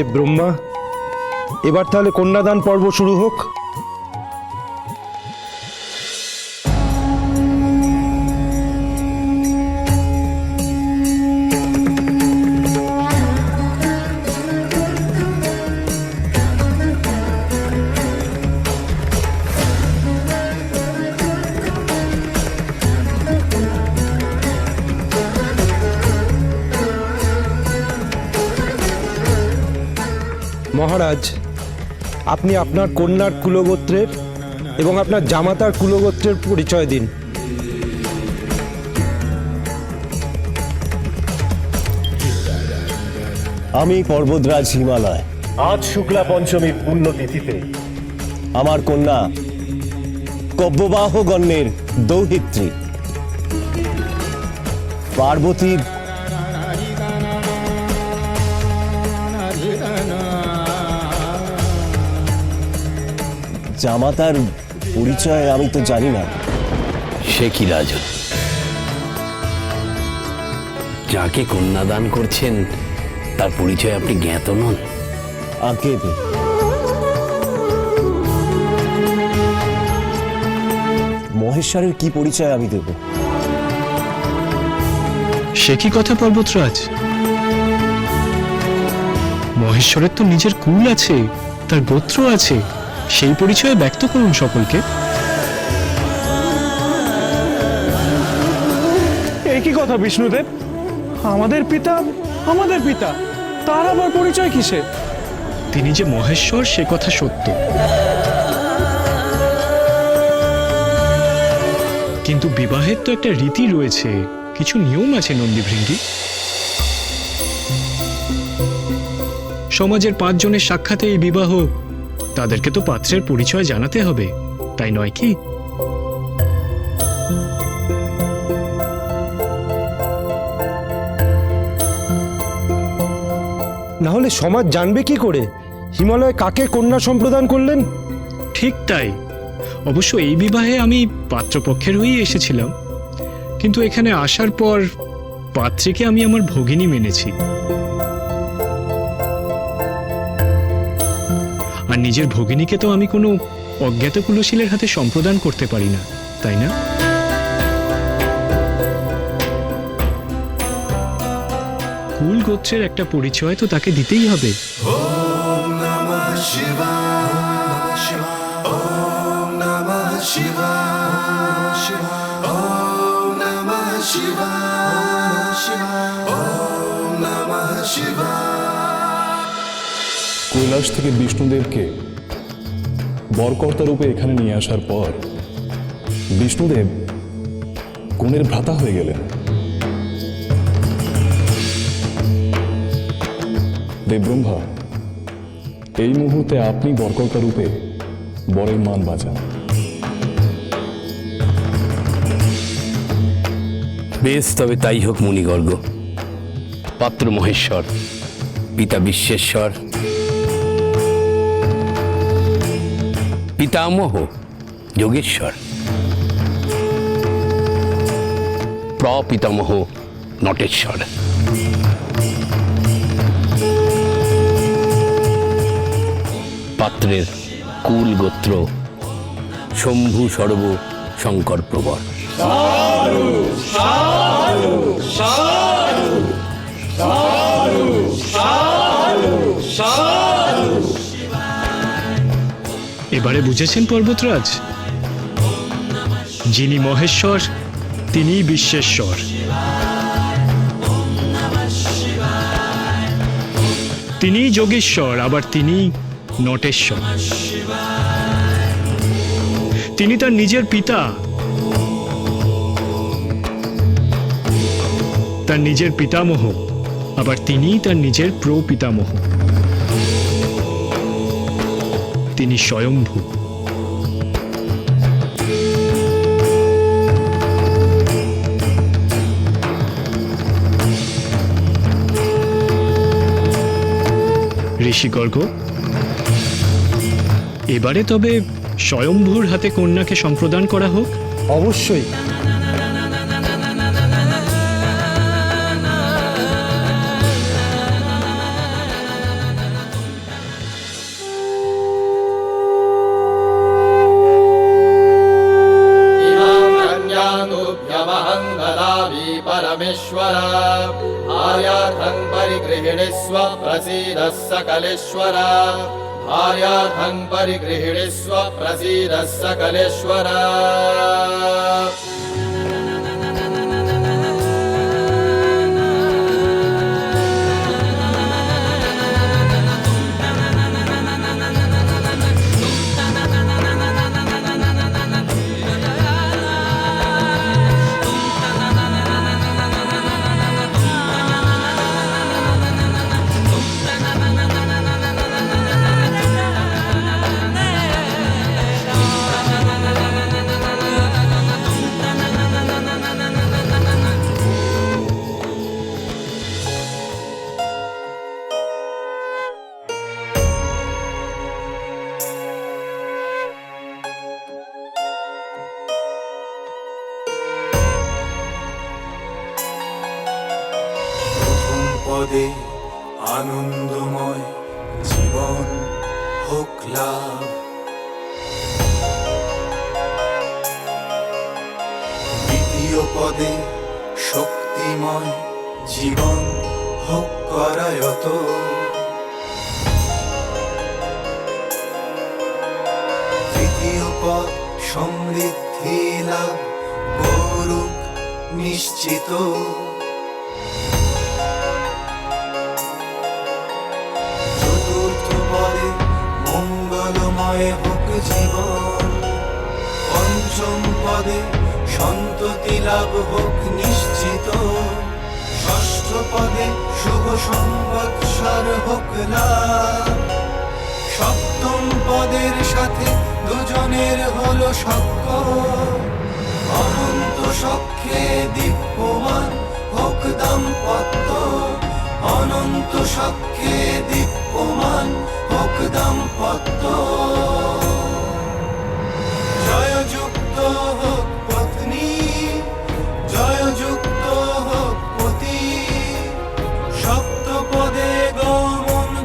দেব ব্রহ্মা এবার তাহলে কন্যাদান পর্ব শুরু হোক। মহারাজ আপনি আপনার কন্যার কুলগোত্রের এবং আপনার জামাতার কুলগোত্রের পরিচয় দিন। আমি পর্বতরাজ হিমালয়। আজ শুক্লা পঞ্চমীর পুণ্যতিথিতে আমার কন্যা কব্যবাহ গণ্যের দৌহিত্রী। পার্বতীর জামাতার পরিচয় আমি তো জানি না। সে কি রাজন? যাকে কন্যাদান করছেন তার পরিচয় আপনি জ্ঞাত নন? আগে মহেশ্বরের কি পরিচয় আমি দেব? সে কি কথা পর্বতরাজ? মহেশ্বরের তো নিজের কুল আছে তার গোত্র আছে। সেই পরিচয়ে ব্যক্ত করুন সকলকে। একই কথা বিষ্ণুদেব। আমাদের পিতা আমাদের পিতা তার আবার পরিচয় কিসে? তিনি যে মহেশ্বর সে কথা সত্য। কিন্তু বিবাহের তো একটা রীতি রয়েছে। কিছু নিয়ম আছে নন্দীভৃঙ্গি। সমাজের পাঁচজনের সাক্ষাতে এই বিবাহ তাদেরকে তো পাত্রের পরিচয় জানাতে হবে তাই নয় কি? না হলে সমাজ জানবে কি করে? হিমালয় কাকে কন্যা সম্প্রদান করলেন? ঠিক তাই। অবশ্য এই বিবাহে আমি পাত্রপক্ষের হয়েই এসেছিলাম। কিন্তু এখানে আসার পর পাত্রীকে আমি আমার ভগিনী মেনেছি। আর নিজের ভগিনীকে তো আমি কোনো অজ্ঞাত কুলশীলের হাতে সম্প্রদান করতে পারি না, তাই না? কুল গোত্রের একটা পরিচয় তো তাকে দিতেই হবে। কৈলাস থেকে বিষ্ণুদেবকে বরকর্তা রূপে এখানে নিয়ে আসার পর বিষ্ণুদেব কনের ভ্রাতা হয়ে গেলেন। দেবব্রহ্মা, এই মুহূর্তে আপনি বরকর্তা রূপে বরের মান বাঁচান। বেশ, তবে তাই হোক মুনিগর্গ। পাত্র মহেশ্বর, পিতা বিশ্বেশ্বর পিতামহ যোগেশ্বর। প্রপিতামহ নটেশ্বর। পাত্রের কুল গোত্র শম্ভু সর্ব শঙ্কর প্রবর এবারে বুঝেছেন পর্বতরাজ? যিনি মহেশ্বর তিনি বিশ্বেশ্বর। তিনি যোগেশ্বর, আবার তিনি নটেশ্বর। তিনি তার নিজের পিতা। তার নিজের পিতামহ, আবার তিনিই তার নিজের প্রপিতামহ। তিনি স্বয়ম্ভু। ঋষিগর্গ এবারে তবে স্বয়ম্ভুর হাতে কন্যাকে সম্প্রদান করা হোক। অবশ্যই। स्वप्रसीदः सकलेश्वर भार्यार्थम् आयासं स्वप्रसीदः सकलेश्वर পদে আনন্দময় জীবন হোক লাভ। দ্বিতীয় পদে শক্তিময় জীবন হোক করায়ত। তৃতীয় পদ সমৃদ্ধি লাভ, গৌরব নিশ্চিত। মঙ্গলময় হোক জীবন। পঞ্চম পদে সন্ততি লাভ হোক নিশ্চিত। ষষ্ঠ পদে শুভ সংবৎসর হোক লাভ সপ্তম পদের সাথে দুজনের হলো সক্ষ অনন্ত সখ্যে দীপ্যমান হোক দাম্পত্য। অনন্ত সখ্যে দীপ্যমান জয়যুক্ত পত্নী জয়যুক্ত পতি।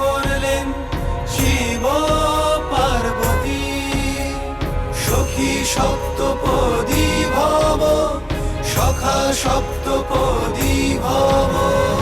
করলেন শিব পার্বতী। সখী সপ্তপদী ভব সখা সপ্তপদী ভব।